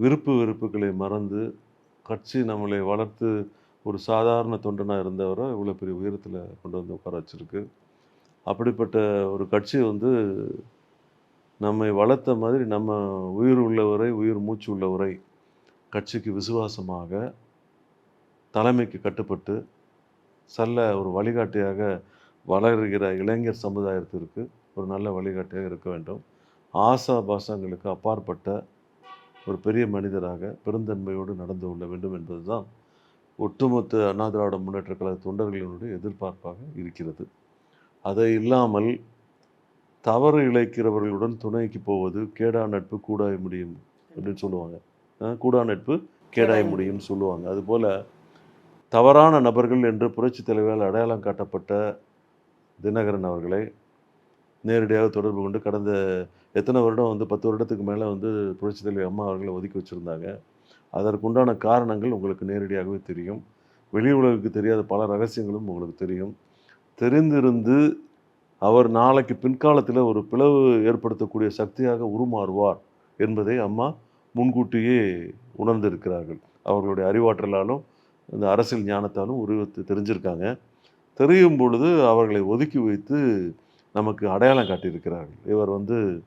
விருப்பு வெறுப்புகளை மறந்து கட்சி நம்மளை வளர்த்து ஒரு சாதாரண தொண்டனாக இருந்தவரை இவ்வளோ பெரிய உயரத்தில் கொண்டு வந்து உட்கார வச்சுருக்கு. அப்படிப்பட்ட ஒரு கட்சி வந்து நம்மை வளர்த்த மாதிரி நம்ம உயிர் உள்ளவரை உயிர் மூச்சு உள்ளவரை கட்சிக்கு விசுவாசமாக தலைமைக்கு கட்டுப்பட்டு செல்ல ஒரு வழிகாட்டியாக வளர்கிற இளைஞர் சமுதாயத்திற்கு ஒரு நல்ல வழிகாட்டியாக இருக்க வேண்டும். ஆசா பாசங்களுக்கு அப்பாற்பட்ட ஒரு பெரிய மனிதராக பெருந்தன்மையோடு நடந்து கொள்ள வேண்டும் என்பதுதான் ஒட்டுமொத்த அண்ணா திராவிட முன்னேற்ற கழக தொண்டர்களினுடைய எதிர்பார்ப்பாக இருக்கிறது. அதை இல்லாமல் தவறு இழைக்கிறவர்களுடன் துணைக்கு போவது கேடா நட்பு கூடாய முடியும் அப்படின்னு சொல்லுவாங்க. கூடா நட்பு கேடாய முடியும்னு சொல்லுவாங்க. அதுபோல் தவறான நபர்கள் என்று புரட்சி தலைவரால் அடையாளம் காட்டப்பட்ட தினகரன் அவர்களை நேரடியாக தொடர்பு கொண்டு கடந்த எத்தனை வருடம் வந்து பத்து வருடத்துக்கு மேலே வந்து புரட்சி தலைவி அம்மா அவர்களை ஒதுக்கி வச்சுருந்தாங்க. அதற்குண்டான காரணங்கள் உங்களுக்கு நேரடியாகவே தெரியும். வெளி உலகுக்கு தெரியாத பல ரகசியங்களும் உங்களுக்கு தெரியும். தெரிந்திருந்து அவர் நாளைக்கு பின்காலத்தில் ஒரு பிளவு ஏற்படுத்தக்கூடிய சக்தியாக உருமாறுவார் என்பதை அம்மா முன்கூட்டியே உணர்ந்திருக்கிறார்கள். அவர்களுடைய அறிவாற்றலாலும் இந்த அரசியல் ஞானத்தாலும் உருவத்து தெரிஞ்சிருக்காங்க. தெரியும் பொழுது அவர்களை ஒதுக்கி வைத்து நமக்கு அடையாளம் காட்டியிருக்கிறார்கள். இவர் வந்து